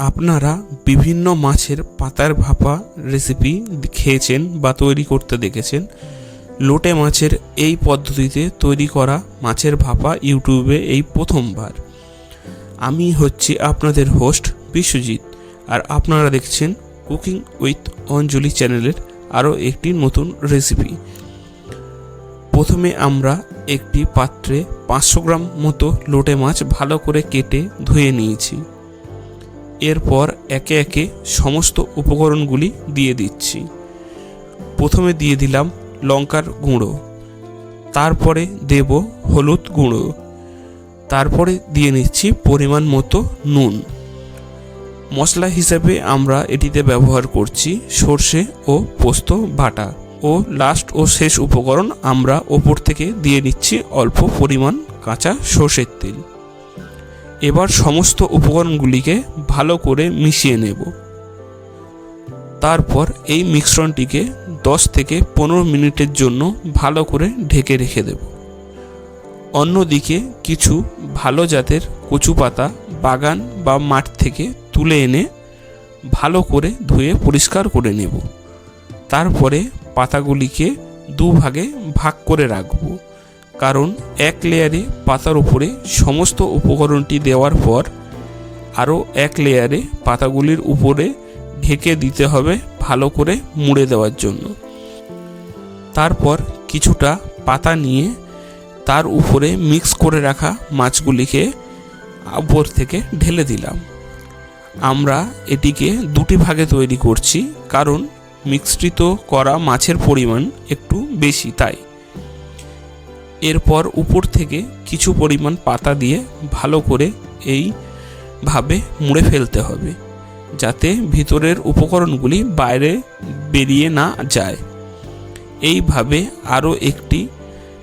আপনারা বিভিন্ন মাছের পাতার ভাপা রেসিপি খেয়েছেন বা তৈরি করতে দেখেছেন, লোটে মাছের এই পদ্ধতিতে তৈরি করা মাছের ভাপা ইউটিউবে এই প্রথমবার। আমি হচ্ছি আপনাদের হোস্ট বিশ্বজিৎ, আর আপনারা দেখছেন কুকিং উইথ অঞ্জলি চ্যানেলের আরও একটি নতুন রেসিপি প্রথমে আমরা একটি পাত্রে পাঁচশো গ্রাম মতো লোটে মাছ ভালো করে কেটে ধুয়ে নিয়েছি। এরপর একে একে সমস্ত উপকরণগুলি দিয়ে দিচ্ছি। প্রথমে দিয়ে দিলাম লঙ্কার গুঁড়ো, তারপরে দেব হলুদ গুঁড়ো, তারপরে দিয়ে নিচ্ছি পরিমাণ মতো নুন। মশলা হিসেবে আমরা এটিতে ব্যবহার করছি সর্ষে ও পোস্ত বাটা ও লাস্ট ও শেষ উপকরণ আমরা ওপর থেকে দিয়ে নিচ্ছি অল্প পরিমাণ কাঁচা সর্ষের তেল। এবার সমস্ত উপকরণগুলিকে ভালো করে মিশিয়ে নেব। তারপর এই মিশ্রণটিকে 10 থেকে পনেরো মিনিটের জন্য ভালো করে ঢেকে রেখে দেব। অন্যদিকে কিছু ভালো জাতের কচু পাতা বাগান বা মাঠ থেকে তুলে এনে ভালো করে ধুয়ে পরিষ্কার করে নেব। তারপরে পাতাগুলিকে দুভাগে ভাগ করে রাখব। কারণ এক লেয়ারে পাতার উপরে সমস্ত উপকরণটি দেওয়ার পর আরও এক লেয়ারে পাতাগুলির উপরে ঢেকে দিতে হবে ভালো করে মুড়ে দেওয়ার জন্য। তারপর কিছুটা পাতা নিয়ে তার উপরে মিক্স করে রাখা মাছগুলিকে উপর থেকে ঢেলে দিলাম। আমরা এটিকে দুটি ভাগে তৈরি করছি, কারণ মিশ্রিত করা মাছের পরিমাণ একটু বেশি, তাই। এরপর উপর থেকে কিছু পরিমাণ পাতা দিয়ে ভালো করে এইভাবে মুড়ে ফেলতে হবে, যাতে ভিতরের উপকরণগুলি বাইরে বেরিয়ে না যায়। এইভাবে আরও একটি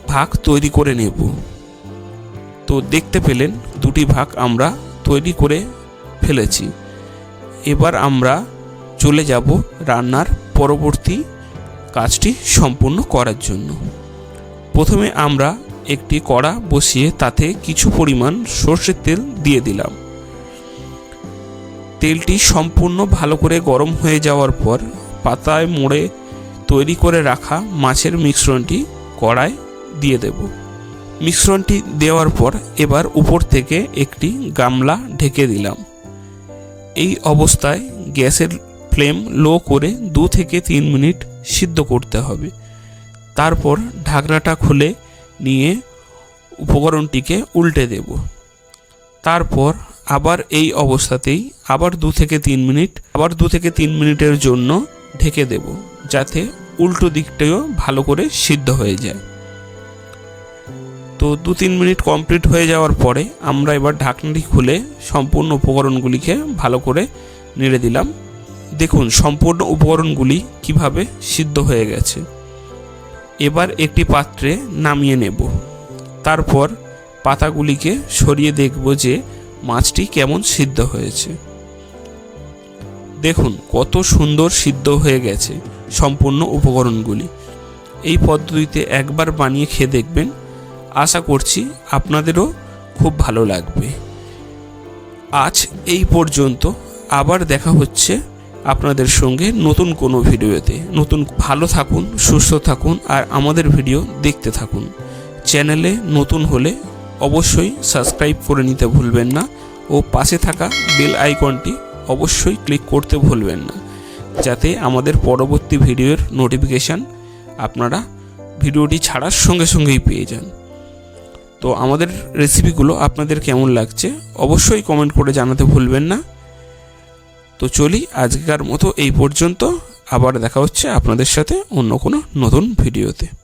ভাগ তৈরি করে নেব। তো দেখতে পেলেন, দুটি ভাগ আমরা তৈরি করে ফেলেছি। এবার আমরা চলে যাব রান্নার পরবর্তী কাজটি সম্পূর্ণ করার জন্য। প্রথমে আমরা একটি কড়া বসিয়ে তাতে কিছু পরিমাণ সর্ষের তেল দিয়ে দিলাম। তেলটি সম্পূর্ণ ভালো করে গরম হয়ে যাওয়ার পর পাতায় মোড়ে তৈরি করে রাখা মাছের মিশ্রণটি কড়ায় দিয়ে দেব। মিশ্রণটি দেওয়ার পর এবার উপর থেকে একটি গামলা ঢেকে দিলাম। এই অবস্থায় গ্যাসের ফ্লেম লো করে দু থেকে তিন মিনিট সিদ্ধ করতে হবে। তারপর ঢাকনাটা খুলে নিয়ে উপকরণটিকে উল্টে দেব। তারপর আবার এই অবস্থাতেই আবার দু থেকে তিন মিনিট, আবার দু থেকে তিন মিনিটের জন্য ঢেকে দেব যাতে উল্টো দিকটাও ভালো করে সিদ্ধ হয়ে যায়। তো দু তিন মিনিট কমপ্লিট হয়ে যাওয়ার পরে আমরা এবার ঢাকনাটি খুলে সম্পূর্ণ উপকরণগুলিকে ভালো করে নেড়ে দিলাম। দেখুন, সম্পূর্ণ উপকরণগুলি কীভাবে সিদ্ধ হয়ে গেছে। এবার একটি পাত্রে নামিয়ে নেব। তারপর পাতাগুলিকে সরিয়ে দেখব যে মাছটি কেমন সিদ্ধ হয়েছে। দেখুন, কত সুন্দর সিদ্ধ হয়ে গেছে সম্পূর্ণ উপকরণগুলি। এই পদ্ধতিতে একবার বানিয়ে খেয়ে দেখবেন। আশা করছি আপনাদেরও খুব ভালো লাগবে। আজ এই পর্যন্ত। আবার দেখা হচ্ছে আপনাদের সঙ্গে নতুন কোনো ভিডিওতে। নতুন ভালো থাকুন, সুস্থ থাকুন, আর আমাদের ভিডিও দেখতে থাকুন। চ্যানেলে নতুন হলে অবশ্যই সাবস্ক্রাইব করে নিতে ভুলবেন না ও পাশে থাকা বেল আইকনটি অবশ্যই ক্লিক করতে ভুলবেন না, যাতে আমাদের পরবর্তী ভিডিওর নোটিফিকেশান আপনারা ভিডিওটি ছাড়ার সঙ্গে সঙ্গেই পেয়ে যান। তো আমাদের রেসিপিগুলো আপনাদের কেমন লাগছে অবশ্যই কমেন্ট করে জানাতে ভুলবেন না। তো চলি আজকের মতো এই পর্যন্ত। আবার দেখা হচ্ছে আপনাদের সাথে অন্য কোনো নতুন ভিডিওতে।